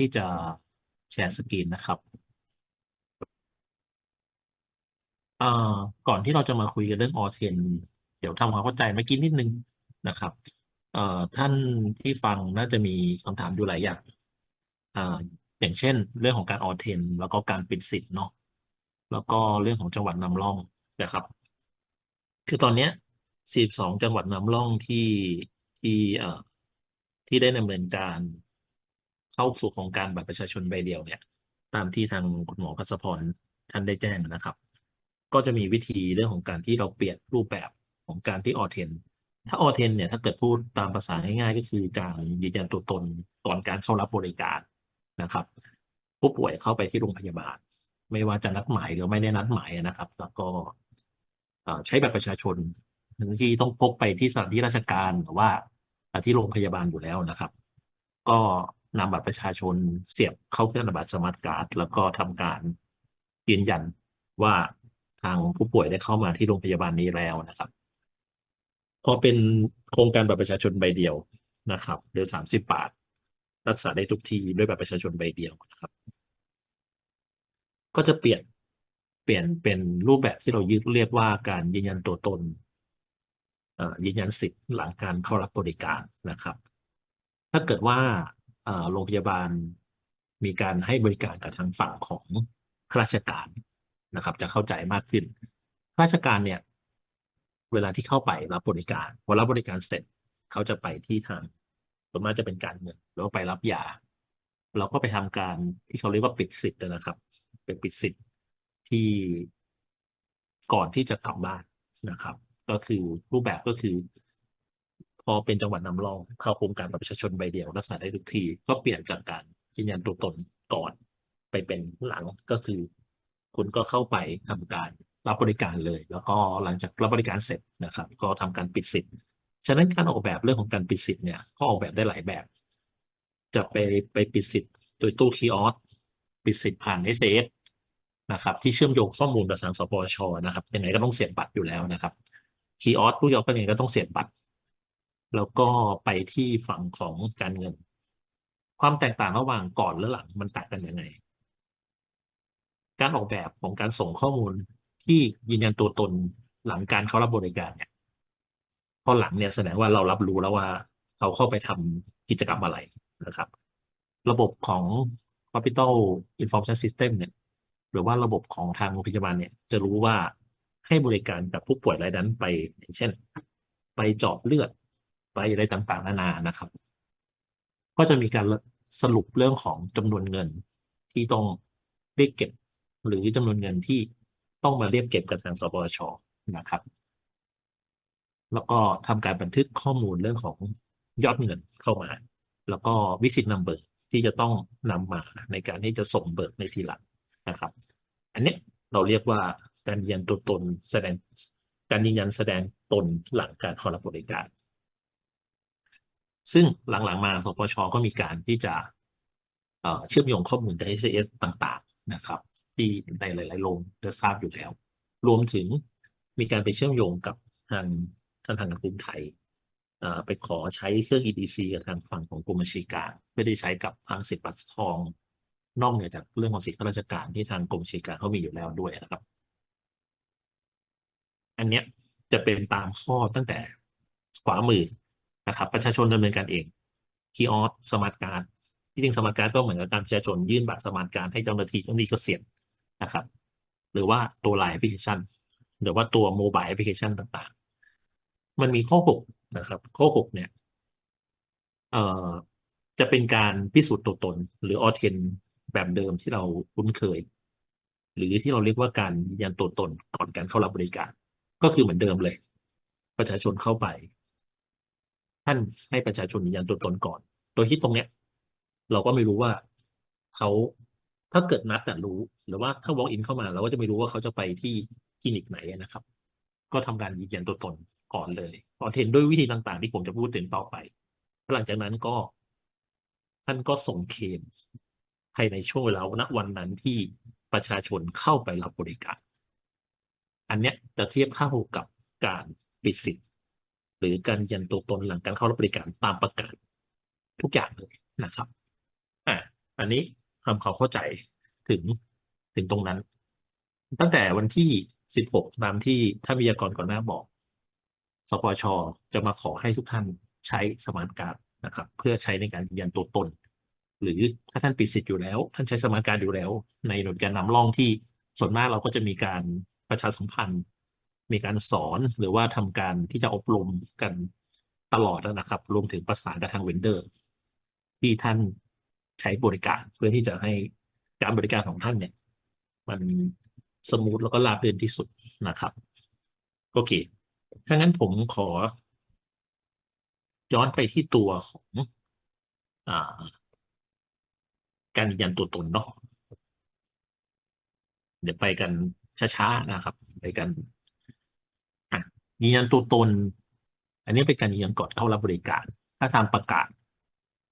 ที่จะแชร์สกรีนนะครับเอ่อก่อนที่เราจะมาคุยกันเรื่องออเทนเดี๋ยวทำความเข้าใจเมื่อกี้นิดนึงนะครับเอ่อท่านที่ฟังน่าจะมีคำถามอยู่หลายอย่างอ่าอย่างเช่น เรื่องของการออเทนแล้วก็การปิดสิทธิ์เนาะแล้วก็เรื่องของจังหวัดนำร่องนะครับ คือตอนนี้42 จังหวัดนำร่องที่ที่เอ่อที่ได้ดำเนินการ เข้าสู่โครงการบัตรประชาชนใบเดียวเนี่ย ตามที่ทางคุณหมอพัสพรท่านได้แจ้งนะครับ ก็จะมีวิธีเรื่องของการที่เราเปลี่ยนรูปแบบของการที่ออเทนถ้าออเทนเนี่ยถ้าเกิดพูดตามภาษาง่ายๆก็คือการยืนยันตัวตนก่อนการเข้ารับบริการนะครับ ผู้ป่วยเข้าไปที่โรงพยาบาล ไม่ว่าจะนัดหมายหรือไม่ได้นัดหมายนะครับ แล้วก็ใช้บัตรประชาชนที่ต้องพกไปที่สถานที่ราชการหรือว่าที่โรงพยาบาลอยู่แล้วนะครับ ก็ นำบัตรประชาชนเสียบเข้าเครื่องบัตรสมาร์ทการ์ดแล้วก็ทำการยืนยันว่าทางผู้ป่วยได้เข้ามาที่โรงพยาบาลนี้แล้วนะครับ พอเป็นโครงการบัตรประชาชนใบเดียวนะครับเดือนสามสิบบาท รักษาได้ทุกที่ด้วยบัตรประชาชนใบเดียวนะครับ ก็จะเปลี่ยนเปลี่ยนเป็นรูปแบบที่เรายึดเรียกว่าการยืนยันตัวตนยืนยันสิทธิ์หลังการเข้ารับบริการนะครับ ถ้าเกิดว่า โรงพยาบาลมีการให้บริการกับทางฝั่งของข้าราชการนะครับ จะเข้าใจมากขึ้นข้าราชการเนี่ย เวลาที่เข้าไปรับบริการพอรับบริการเสร็จเขาจะไปที่ทางส่วนมากจะเป็นการเงินหรือว่าไปรับยา เราก็ไปทำการที่เขาเรียกว่าปิดสิทธิ์นะครับ เป็นปิดสิทธิ์ที่ก่อนที่จะกลับบ้านนะครับ ก็คือรูปแบบก็คือ อเป็นจังหวัดนำรองเข้าโครงการประชาชนใบเดียวรักษาได้ทุกที ก็เปลี่ยนจากการยืนยันตัวตนก่อน ไปเป็นหลังก็คือ คุณก็เข้าไปทำการรับบริการเลย แล้วก็หลังจากรับบริการเสร็จนะครับ ก็ทำการปิดสิทธิ์ฉะนั้นการออกแบบเรื่องของการปิดสิทธิ์เนี่ยก็ออกแบบได้หลายแบบ จะไปไปปิดสิทธิ์โดยตู้คีออสปิดสิทธิ์ผ่าน SAS นะครับ ที่เชื่อมโยงข้อมูลกับทางสปชนะครับยังไงก็ต้องเสียบบัตรอยู่แล้วนะครับคีออสตู้ยอก็ยังไงก็ต้องเสียบบัตร แล้วก็ไปที่ฝั่งของการเงิน ความแตกต่างระหว่างก่อนและหลังมันต่างกันยังไง การออกแบบของการส่งข้อมูลที่ยืนยันตัวตนหลังการเขารับบริการเนี่ยพอหลังเนี่ยแสดงว่าเรารับรู้แล้วว่าเขาเข้าไปทำกิจกรรมอะไรนะครับ ระบบของ Capital Information System เนี่ย หรือว่าระบบของทางโรงพยาบาลเนี่ย จะรู้ว่าให้บริการกับผู้ป่วยรายนั้นไปอย่างเช่น ไปเจาะเลือด ไปอะไรต่างๆ นานานะครับ ก็จะมีการสรุปเรื่องของจำนวนเงิน ที่ต้องเรียกเก็บ หรือจำนวนเงินที่ต้องมาเรียกเก็บกับทางสปชนะครับ แล้วก็ทำการบันทึกข้อมูลเรื่องของยอดเงินเข้ามา แล้วก็วิสิตนัมเบอร์ที่จะต้องนำมาในการที่จะส่งเบิกในทีหลังนะครับ อันนี้เราเรียกว่าการยืนยันตัวตนแสดงการยืนยันแสดงตนหลังการข้ารับบริการ ซึ่งหลังๆมาสปชก็มีการที่จะเชื่อมโยงข้อมูลกับ SAS ต่างๆนะครับ ที่ในหลายๆโรงจะทราบอยู่แล้ว รวมถึงมีการไปเชื่อมโยงกับทางทางทางการกรุงไทยไปขอใช้เครื่อง EDC กับทางฝั่งของกรมบัญชีกลางไม่ได้ใช้กับทางสิทธิบัตรทอง นอกเหนือจากเรื่องของสิทธิข้าราชการที่ทางกรมบัญชีกลางเขามีอยู่แล้วด้วยนะครับ อันเนี้ยจะเป็นตามข้อตั้งแต่ขวามือ นะครับประชาชนดำเนินการเองคีออสสมาร์ทการ์ดที่จริงสมาร์ทการ์ดก็เหมือนกับการประชาชนยื่นบัตรสมาร์ทการ์ดให้เจ้าหน้าที่เจ้าหน้าที่ก็เสียบนะครับ หรือว่าตัวไลน์แอปพลิเคชัน หรือว่าตัวโมบายแอปพลิเคชันต่างๆ มันมีข้อหกนะครับ ข้อหกเนี่ยเอ่อจะเป็นการพิสูจน์ตัวตน หรือออเทนแบบเดิมที่เราคุ้นเคย หรือที่เราเรียกว่าการยืนยันตัวตนก่อนการเข้ารับบริการ ก็คือเหมือนเดิมเลย ประชาชนเข้าไป ท่านให้ประชาชนยืนยันตัวตนก่อน โดยที่ตรงเนี้ย เราก็ไม่รู้ว่าเขาถ้าเกิดนัดแต่รู้ หรือว่าถ้า walk in เข้ามาเราก็จะไม่รู้ว่าเขาจะไปที่คลินิกไหนนะครับ ก็ทำการยืนยันตัวตนก่อนเลยออเทนด้วยวิธีต่างๆ ที่ผมจะพูดถึงต่อไป หลังจากนั้นก็ ท่านก็ส่งเคมภายในช่วงเวลาณวันนั้นที่ประชาชนเข้าไปรับบริการ อันเนี้ยจะเทียบเข้ากับการปิดสิทธิ์ หรือการยันตัวตนหลังการเข้ารับบริการตามประกาศทุกอย่างเลยนะครับอ่าอันนี้ทำความเข้าใจถึงถึงตรงนั้น ตั้งแต่วันที่16ตามที่ท่านวิทยากรก่อนหน้าบอกสปชจะมาขอให้ทุกท่านใช้สมาร์ทการ์ดนะครับ เพื่อใช้ในการยืนยันตัวตน หรือถ้าท่านปิดสิทธิ์อยู่แล้ว ท่านใช้สมาร์ทการ์ดอยู่แล้ว ในหน่วยการนำร่องที่ส่วนมากเราก็จะมีการประชาสัมพันธ์ มีการสอนหรือว่าทำการที่จะอบรมกันตลอดนะครับ รวมถึงประสานกับทางเวนเดอร์ ที่ท่านใช้บริการเพื่อที่จะให้การบริการของท่านเนี่ย มันสมูทแล้วก็ราบรื่นที่สุดนะครับโอเค ถ้างั้นผมขอ ย้อนไปที่ตัวของอการยืนยันตัวตนเนาะเดี๋ยวไปกันช้าๆนะครับ ไปกัน ยืนยันตัวตน อันนี้เป็นการยืนยันก่อนเข้ารับบริการ ถ้าทำประกาศ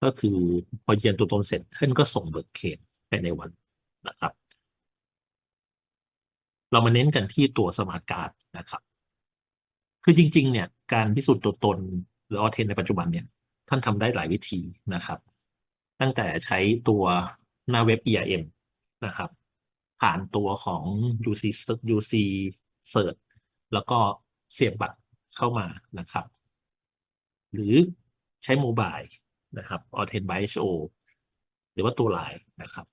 ก็คือพอยืนยันตัวตนเสร็จท่านก็ส่งเบิกเคสไปในวันนะครับ เรามาเน้นกันที่ตัวสมาร์ทการ์ดนะครับ คือจริง ๆ เนี่ยการพิสูจน์ตัวตนหรือออเทนในปัจจุบันเนี่ย ท่านทำได้หลายวิธีนะครับ ตั้งแต่ใช้ตัวหน้าเว็บ ERM นะครับ ผ่านตัวของ UC UC Search แล้วก็ เสียบบัตรเข้ามานะครับ หรือใช้โมบายนะครับ a u t h e n by HO หรือว่าตัวไลน์นะครับ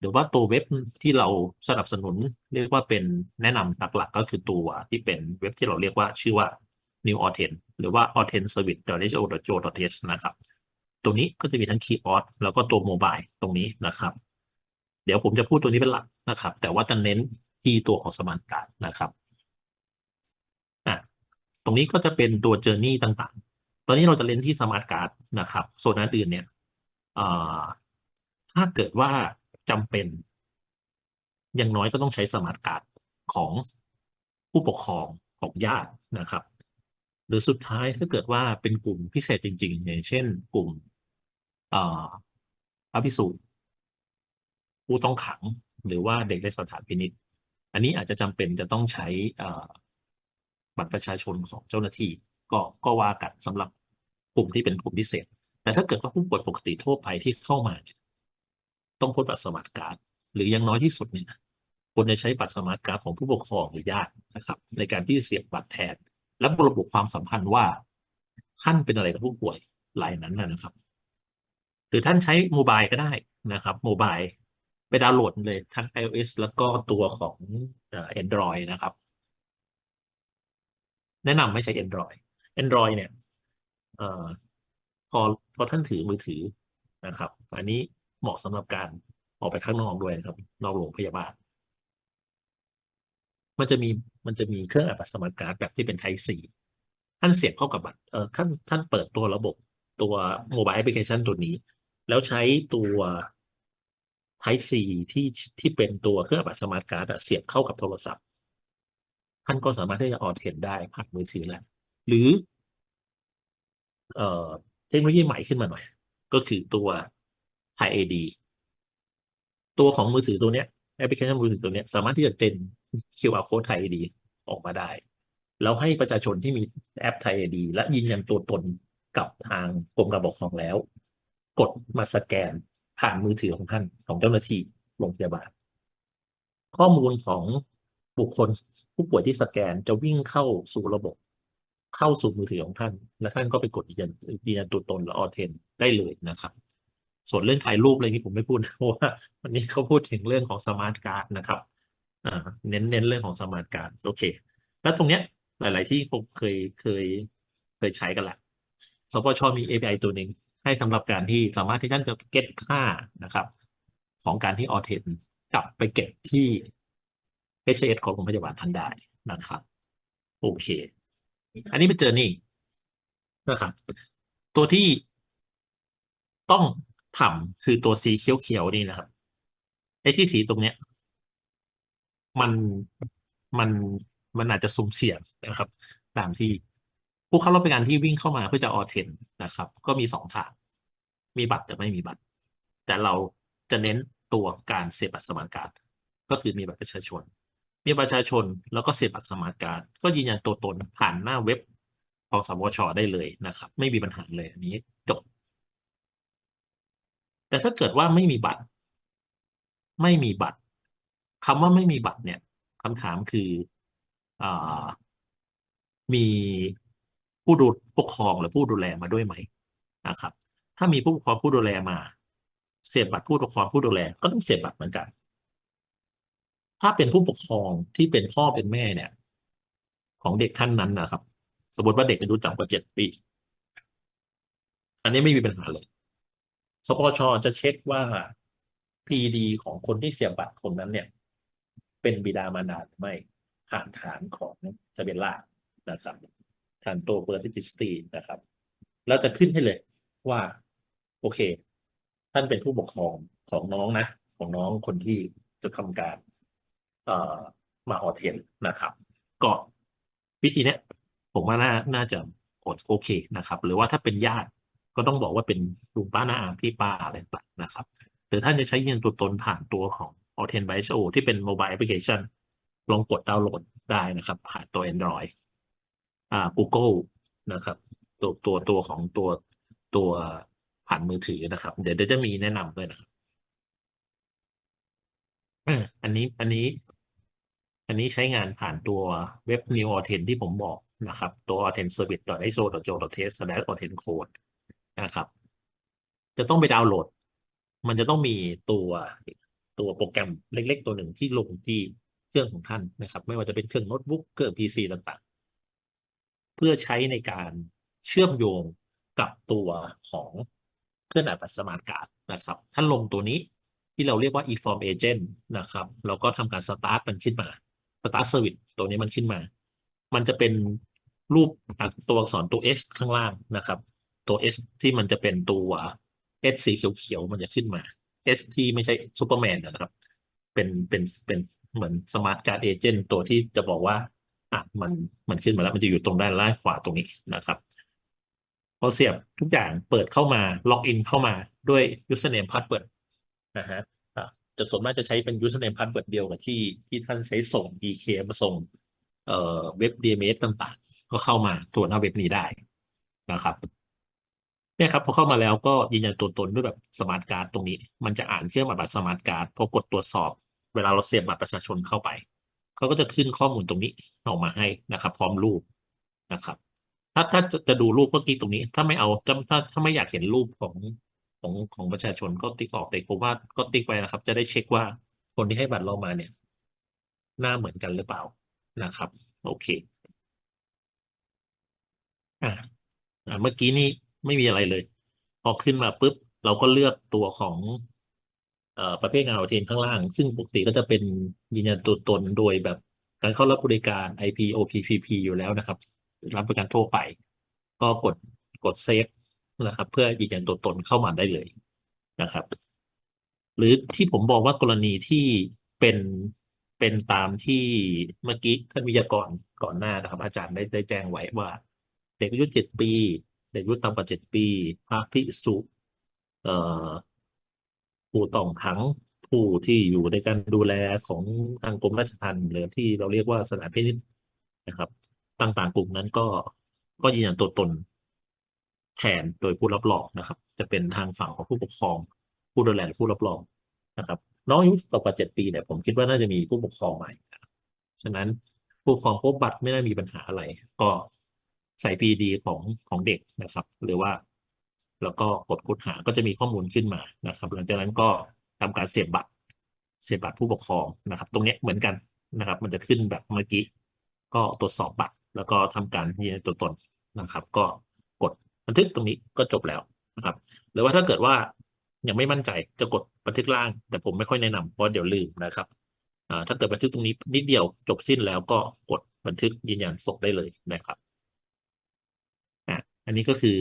หรือว่าตัวเว็บที่เราสนับสนุนเรียกว่าเป็นแนะนำหลักๆก็คือตัวที่เป็นเว็บที่เราเรียกว่าชื่อว่า New Authent หรือว่า Authent Service .ho .jo.th นะครับตรงนี้ก็จะมีทั้ง Keyboard แล้วก็ตัวโมบายตรงนี้นะครับ เดี๋ยวผมจะพูดตัวนี้เป็นหลักนะครับ แต่ว่าจะเน้นที่ตัวของสมาร์ทการ์ดนะครับ ตรงนี้ก็จะเป็นตัว Journey ต่างๆ ตอนนี้เราจะเน้นที่สมาร์ทการ์ดนะครับส่วนอันอื่นเนี่ยถ้าเกิดว่าจำเป็น อย่างน้อยก็ต้องใช้สมาร์ทการ์ดของผู้ปกครองของญาตินะครับ หรือสุดท้ายถ้าเกิดว่าเป็นกลุ่มพิเศษจริงๆอย่างเช่น กลุ่มอาพระภิกษุผู้ต้องขังหรือว่าเด็กในสถานพินิจอันนี้อาจจะจำเป็นจะต้องใช้ บัตรประชาชนของเจ้าหน้าที่ ก็ก็ว่ากันสำหรับกลุ่มที่เป็นกลุ่มพิเศษ แต่ถ้าเกิดว่าผู้ป่วยปกติทั่วไปที่เข้ามาเนี่ยต้องพ้นบัตรสมาร์ทการ์ดหรือยังน้อยที่สุดเนี่ยควรจะใช้บัตรสมาร์ทการ์ดของผู้ปกครองหรือญาตินะครับ ในการที่เสียบบัตรแทน และระบุความสัมพันธ์ว่าท่านเป็นอะไรกับผู้ป่วยรายนั้นนะครับ หรือท่านใช้โมบายก็ได้นะครับโมบายไปดาวน์โหลดเลยทั้ง iOS แล้วก็ตัวของเอ่อ Android นะครับ แนะนำไม่ใช้ Android Android เนี่ยอพอพอท่านถือมือถือนะครับ อันนี้เหมาะสำหรับการออกไปข้างนอกด้วยนะครับ นอกโรงพยาบาล มันจะมีมันจะมีเครื่องอัดบัตรสมาร์ทการ์ดแบบที่เป็น Type C ท่านเสียบเข้ากับบัตรเอ่อท่านท่านเปิดตัวระบบตัวโมบายแอปพลิเคชันตัวนี้ แล้วใช้ตัว Type C ที่ที่เป็นตัวเครื่องอัดบัตรสมาร์ทการ์ดเสียบเข้ากับโทรศัพท์ ท่านก็สามารถที่จะออเทนได้ผ่านมือถือแหละหรือ เอ่อเทคโนโลยีใหม่ขึ้นมาหน่อย ก็คือตัว Thai ID ตัวของมือถือตัวเนี้ยแอปพลิเคชันมือถือตัวเนี้ยสามารถที่จะเจน QR code Thai ID ออกมาได้ แล้วให้ประชาชนที่มีแอป Thai ID และยืนยันตัวตนกับทางกรมการปกครองแล้ว กดมาสแกนผ่านมือถือของท่านของเจ้าหน้าที่โรงพยาบาลข้อมูลของ บุคคลผู้ป่วยที่สแกนจะวิ่งเข้าสู่ระบบ เข้าสู่มือถือของท่าน และท่านก็ไปกดยืนยันยืนตัวตนหรือออเทนได้เลยนะครับ ส่วนเรื่องถ่ายรูปอะไรนี้ผมไม่พูดนะเพราะว่าวันนี้เขาพูดถึงเรื่องของสมาร์ทการ์ดนะครับอ่าเน้นเน้นเรื่องของสมาร์ทการ์ดโอเค แล้วตรงเนี้ยหลาย ๆ ที่ผมเคยเคยเคยใช้กันแหละสปชมี API ตัวหนึ่งให้สำหรับการที่สามารถที่ท่านจะเก็ตค่านะครับ ของการที่ออเทนกลับไปเก็บที่ HCS ของโรงพยาบาลท่านได้นะครับ โอเค อันนี้เป็นเจอนี่นะครับ ตัวที่ต้องทำคือตัวสีเขียวๆนี่นะครับไอ้ที่สีตรงเนี้ย มันมันมันอาจจะสุ่มเสี่ยงนะครับ ตามที่ผู้เข้ารับบริการที่วิ่งเข้ามาเพื่อจะออเทนนะครับ ก็มีสองทาง มีบัตรแต่ไม่มีบัตร แต่เราจะเน้นตัวการเสียบัตรสมาร์ทการ ก็คือมีบัตรประชาชน มีบัตรประชาชนแล้วก็เสียบัตรสมาร์ทการ์ดก็ยืนยันตัวตนผ่านหน้าเว็บของสวชได้เลยนะครับ ไม่มีปัญหาเลยอันนี้จบ แต่ถ้าเกิดว่าไม่มีบัตร ไม่มีบัตรคำว่าไม่มีบัตรเนี่ยคำถามคืออ่ามีผู้ดูปกครองหรือผู้ดูแลมาด้วยไหมนะครับ ถ้ามีผู้ปกครองผู้ดูแลมา เสียบบัตรผู้ปกครองผู้ดูแลก็ต้องเสียบบัตรเหมือนกัน ถ้าเป็นผู้ปกครองที่เป็นพ่อเป็นแม่เนี่ย ของเด็กท่านนั้นนะครับ สมมติว่าเด็กอายุต่ำกว่าเจ็ดปี อันนี้ไม่มีปัญหาเลย สปชจะเช็คว่า PD ของคนที่เสียบัตรคนนั้นเนี่ย เป็นบิดามารดาหรือไม่ผ่านฐานของทะเบียนราษนะครับฐานตัวเบอร์ติจิสตีนะครับ แล้วจะขึ้นให้เลยว่า โอเค ท่านเป็นผู้ปกครองของน้องนะ ของน้องคนที่จะทำการ เอ่อมาออเทนนะครับ ก็วิธีเนี้ยผมว่าน่าน่าจะโอเคนะครับ หรือว่าถ้าเป็นญาติก็ต้องบอกว่าเป็นลุงป้าน้าอาพี่ป้าอะไรต่างนะครับ หรือท่านจะใช้ยืนตัวตนผ่านตัวของ a u t h e n b y SO ที่เป็นโมบายแอปพลิเคชันลองกดดาวน์โหลดได้นะครับ ผ่านตัว Android อ่า Google นะครับ ตัวตัวตัวของตัวตัวผ่านมือถือนะครับ เดี๋ยวจะมีแนะนำด้วยนะครับอันนี้อันนี้ อันนี้ใช้งานผ่านตัวเว็บ New Authent ที่ผมบอกนะครับ ตัว authentservice.iso.jo.th/authent code นะครับ จะต้องไปดาวน์โหลด มันจะต้องมีตัวตัวโปรแกรมเล็ก ๆ ตัวหนึ่งที่ลงที่เครื่องของท่านนะครับ ไม่ว่าจะเป็นเครื่องโน้ตบุ๊กเครื่อง PC ต่างๆ เพื่อใช้ในการเชื่อมโยงกับตัวของเครื่องอ่านบัตรสมาร์ทการ์ดนะครับ ท่านลงตัวนี้ที่เราเรียกว่า e-form agent นะครับ แล้วก็ทำการ start มันขึ้นมา start service ตัวนี้มันขึ้นมา มันจะเป็นรูปตัวอักษรตัว S ข้างล่างนะครับ ตัว S ที่มันจะเป็นตัว S สีเขียวๆมันจะขึ้นมา S ที่ไม่ใช่ซูเปอร์แมนนะครับ เป็นเป็นเป็นเหมือนสมาร์ทการ์ดเอเจนต์ตัวที่จะบอกว่าอะมันมันขึ้นมาแล้วมันจะอยู่ตรงด้านล่างขวาตรงนี้นะครับพอเสียบทุกอย่างเปิดเข้ามาล็อกอินเข้ามาด้วย username password นะฮะ จะส่วนมากจะใช้เป็น username password เดียวกับที่ที่ท่านใช้ส่ง EK มาส่งเอ่อเว็บ DMS ต่างๆ ก็เข้ามาตรวจหน้าเว็บนี้ได้นะครับเนี่ยครับพอเข้ามาแล้วก็ยืนยันตัวตนด้วยแบบสมาร์ทการ์ดตรงนี้ มันจะอ่านเครื่องบัตรสมาร์ทการ์ดพอกดตรวจสอบ เวลาเราเสียบบัตรประชาชนเข้าไปเขาก็จะขึ้นข้อมูลตรงนี้ออกมาให้นะครับ พร้อมรูปนะครับ ถ้าถ้าจะจะดูรูปก็ติ๊กตรงนี้ ถ้าไม่เอาถ้าถ้าไม่อยากเห็นรูปของ ของของประชาชนก็ติ๊กออกแต่ผมว่าก็ติ๊กไปนะครับ จะได้เช็คว่าคนที่ให้บัตรเรามาเนี่ย หน้าเหมือนกันหรือเปล่านะครับ โอเคอะอะเมื่อกี้นี่ไม่มีอะไรเลย พอขึ้นมาปุ๊บ เราก็เลือกตัวของเอ่อประเภทงานเอาเทนข้างล่าง ซึ่งปกติก็จะเป็นยืนยันตัวตนโดยแบบการเข้ารับบริการ IP OPPP อยู่แล้วนะครับ รับบริการทั่วไป ก็กดกดเซฟ นะครับ เพื่อยืนยันตัวตนเข้ามาได้เลยนะครับ หรือที่ผมบอกว่ากรณีที่เป็นเป็นตามที่เมื่อกี้ท่านวิทยากรก่อนหน้านะครับ อาจารย์ได้ได้แจ้งไว้ว่า เด็กอายุเจ็ดปี เด็กอายุต่ำกว่าเจ็ดปีพระภิกษุเอ่อผู้ต้องขังผู้ที่อยู่ในการดูแลของทางกรมราชทัณฑ์หรือที่เราเรียกว่าสถานพินิจนะครับ ต่างๆกลุ่มนั้นก็ก็ยืนยันตัวตน แทนโดยผู้รับรองนะครับ จะเป็นทางฝั่งของผู้ปกครอง ผู้ดูแลผู้รับรองนะครับ น้องอายุต่ำกว่าเจ็ดปีเนี่ยผมคิดว่าน่าจะมีผู้ปกครองใหม่ฉะนั้นผู้ปกครองพบบัตรไม่ได้มีปัญหาอะไร ก็ใส่ PD ของของเด็กนะครับ หรือว่า แล้วก็กดค้นหาก็จะมีข้อมูลขึ้นมานะครับ หลังจากนั้นก็ทำการเสียบบัตร เสียบบัตรผู้ปกครองนะครับ ตรงนี้เหมือนกันนะครับ มันจะขึ้นแบบเมื่อกี้ก็ตรวจสอบบัตร แล้วก็ทำการยืนยันตัวตนนะครับ ก็ บันทึกตรงนี้ก็จบแล้วนะครับหรือว่าถ้าเกิดว่ายังไม่มั่นใจจะกดบันทึกล่าง แต่ผมไม่ค่อยแนะนำเพราะเดี๋ยวลืมนะครับถ้าเกิดบันทึกตรงนี้นิดเดียวจบสิ้นแล้วก็กดบันทึกยืนยันส่งได้เลยนะครับอันนี้ก็คือ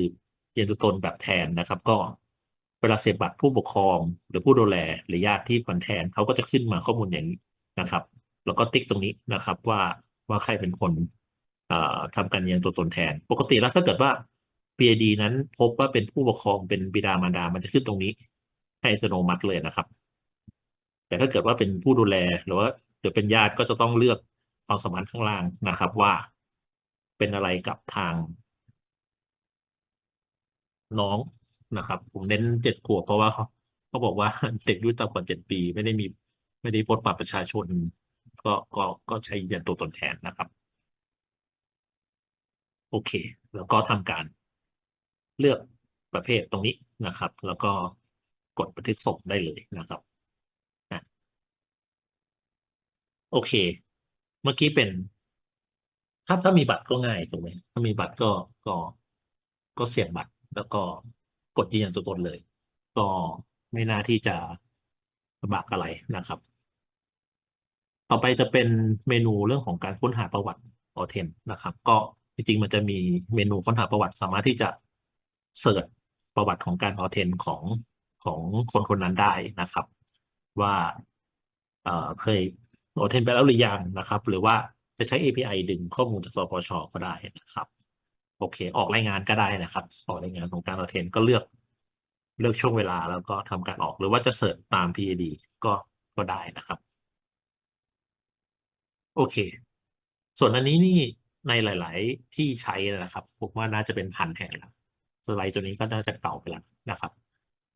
ยืนยันตัวตนแบบแทนนะครับ ก็เวลาเสียบบัตรผู้ปกครองหรือผู้ดูแลหรือญาติที่มันแทนเขาก็จะขึ้นมาข้อมูลอย่างนี้นะครับ แล้วก็ติ๊กตรงนี้นะครับว่าว่าใครเป็นคนเอ่อทำการยืนยันตัวตนแทน ปกติแล้วถ้าเกิดว่า PID นั้นพบว่าเป็นผู้ปกครองเป็นบิดามารดา มันจะขึ้นตรงนี้ ให้อัตโนมัติเลยนะครับ แต่ถ้าเกิดว่าเป็นผู้ดูแลหรือว่าหรือเป็นญาติก็จะต้องเลือกความสมานข้างล่างนะครับว่าเป็นอะไรกับทาง น้องนะครับ ผมเน้นเจ็ดขวบเพราะว่าเขาเขาบอกว่าเด็กอายุต่ำกว่าเจ็ดปี ไม่ได้มีไม่ได้พบบัตรประชาชน ก็ก็ก็ใช้ยืนยันตัวตนแทนนะครับ โอเค แล้วก็ทำการ เลือกประเภทตรงนี้นะครับ แล้วก็กดบันทึกส่งได้เลยนะครับโอเค เมื่อกี้เป็น ถ้าถ้ามีบัตรก็ง่ายถูกไหมถ้ามีบัตรก็ก็ก็เสียบบัตรแล้วก็กดยืนยันตัวตนเลย ก็ไม่น่าที่จะลำบากอะไรนะครับ ต่อไปจะเป็นเมนูเรื่องของการค้นหาประวัติออเทนนะครับ ก็จริงๆมันจะมีเมนูค้นหาประวัติสามารถที่จะ เสิร์ชประวัติของการออเทนของของคนคนนั้นได้นะครับ ว่าเเคยออเทนไปแล้วหรือยังนะครับ หรือว่าจะใช้ API ดึงข้อมูลจากสปชก็ได้นะครับ โอเค ออกรายงานก็ได้นะครับ ออกรายงานของการออเทนก็เลือกเลือกช่วงเวลาแล้วก็ทำการออกหรือว่าจะเสิร์ชตาม PID ก็ก็ได้นะครับ โอเค ส่วนอันนี้นี่ในหลาย ๆ ที่ใช้นะครับผมว่าน่าจะเป็นพันแห่งแล้ว สไลด์ตัวนี้ก็น่าจะเก่าไปแล้วนะครับ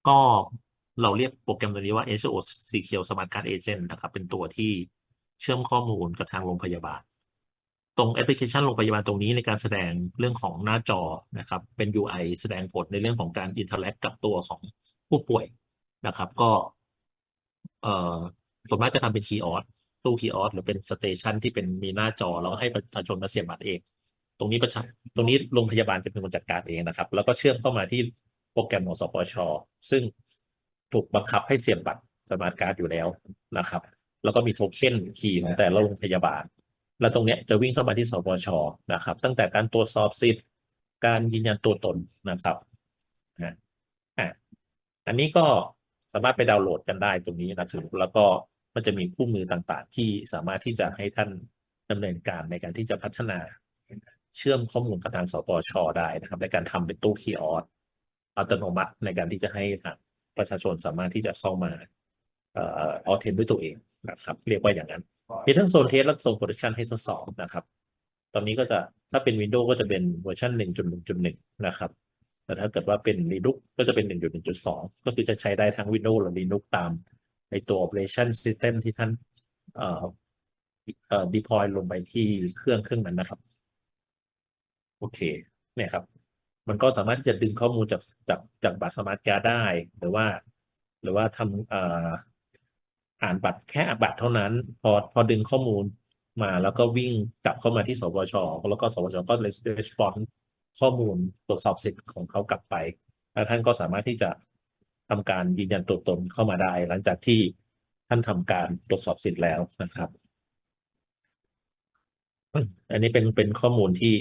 ก็เราเรียกโปรแกรมตัวนี้ว่า SO Secure Smart Card Agent นะครับ เป็นตัวที่เชื่อมข้อมูลกับทางโรงพยาบาล ตรงแอปพลิเคชันโรงพยาบาลตรงนี้ในการแสดงเรื่องของหน้าจอนะครับ เป็น UI แสดงผลในเรื่องของการอินเทอร์แลกกับตัวของผู้ป่วยนะครับ ก็เอ่อส่วนมากจะทำเป็นคีย์ออสตู้คีย์ออสหรือเป็นสเตชันที่เป็นมีหน้าจอแล้วให้ประชาชนมาเสียบบัตรเอง ตรงนี้ประชาตรงนี้โรงพยาบาลจะเป็นคนจัดการเองนะครับ แล้วก็เชื่อมเข้ามาที่โปรแกรมของสปชซึ่งถูกบังคับให้เสียบบัตรสมาร์ทการ์ดอยู่แล้วนะครับ แล้วก็มีโทเค็นคีย์ของแต่ละโรงพยาบาล แล้วตรงนี้จะวิ่งเข้ามาที่สปชนะครับ ตั้งแต่การตรวจสอบสิทธิ์การยืนยันตัวตนนะครับอะอะอันนี้ก็สามารถไปดาวน์โหลดกันได้ตรงนี้นะครับแล้วก็มันจะมีคู่มือต่างๆ ที่สามารถที่จะให้ท่านดำเนินการในการที่จะพัฒนา เชื่อมข้อมูลกับทางสปชได้นะครับ ในการทำเป็นตู้คีย์ออสอัตโนมัติในการที่จะให้ทางประชาชนสามารถที่จะเข้ามาเอ่อออเทนด้วยตัวเองนะครับ เรียกว่าอย่างนั้น มีทั้งโซนเทสและโซนโปรดักชันให้ทดสอบนะครับ ตอนนี้ก็จะถ้าเป็น Windows ก็จะเป็นเวอร์ชัน1.1.1 นะครับ แต่ถ้าเกิดว่าเป็น Linux ก็จะเป็น 1.1.2 ก็คือจะใช้ได้ทั้ง Windows และ Linux ตามในตัว Operation System ที่ท่านเอ่อเอ่อ deploy ลงไปที่เครื่องเครื่องนั้นนะครับ โอเค เนี่ยครับ มันก็สามารถที่จะดึงข้อมูลจากจากจากบัตรสมาร์ทการ์ดได้ หรือว่า หรือว่าทำอ่ออ่านบัตรแค่อบัตรเท่านั้น พอพอดึงข้อมูลมาแล้วก็วิ่งกลับเข้ามาที่สปชแล้วก็สปชก็เลยรีสปอนข้อมูลตรวจสอบสิทธิ์ของเขากลับไป แล้วท่านก็สามารถที่จะทำการยืนยันตัวตนเข้ามาได้ หลังจากที่ท่านทำการตรวจสอบสิทธิ์แล้วนะครับ อันนี้เป็นเป็นข้อมูลที่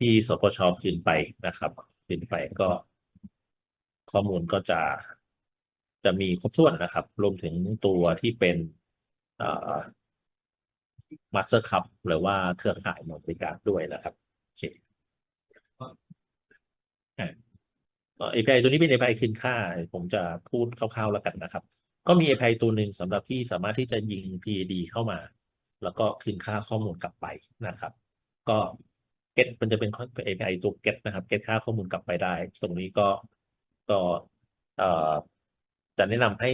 ที่สปชคืนไปนะครับคืนไปก็ ข้อมูลก็จะจะมีครบถ้วนนะครับ รวมถึงตัวที่เป็นเอ่อมาสเตอร์คัพหรือว่าเครือข่ายบริการด้วยนะครับโอเคเอ่อ API ตัวนี้เป็น API คืนค่า ผมจะพูดคร่าวๆแล้วกันนะครับ ก็มี API ตัวหนึ่งสำหรับที่สามารถที่จะยิง PID เข้ามา แล้วก็คืนค่าข้อมูลกลับไปนะครับ ก็ get มันจะเป็น API ตัว get นะครับ get ค่าข้อมูลกลับไปได้ ตรงนี้ก็ก็เอ่อจะแนะนำให้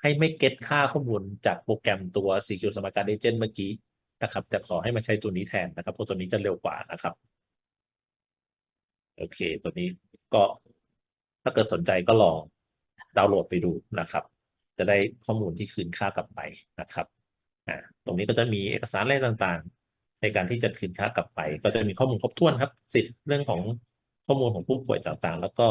ให้ไม่ get ค่าข้อมูลจากโปรแกรมตัว Secure Smart Card Agent เมื่อกี้นะครับ แต่ขอให้มาใช้ตัวนี้แทนนะครับ เพราะตัวนี้จะเร็วกว่านะครับ โอเค ตัวนี้ก็ถ้าเกิดสนใจก็ลองดาวน์โหลดไปดูนะครับ จะได้ข้อมูลที่คืนค่ากลับไปนะครับ อ่า ตรงนี้ก็จะมีเอกสารอะไรต่างๆ ในการที่จะคืนค่ากลับไป ก็จะมีข้อมูลครบถ้วนครับ สิทธิ์เรื่องของข้อมูลของผู้ป่วยต่างๆ แล้วก็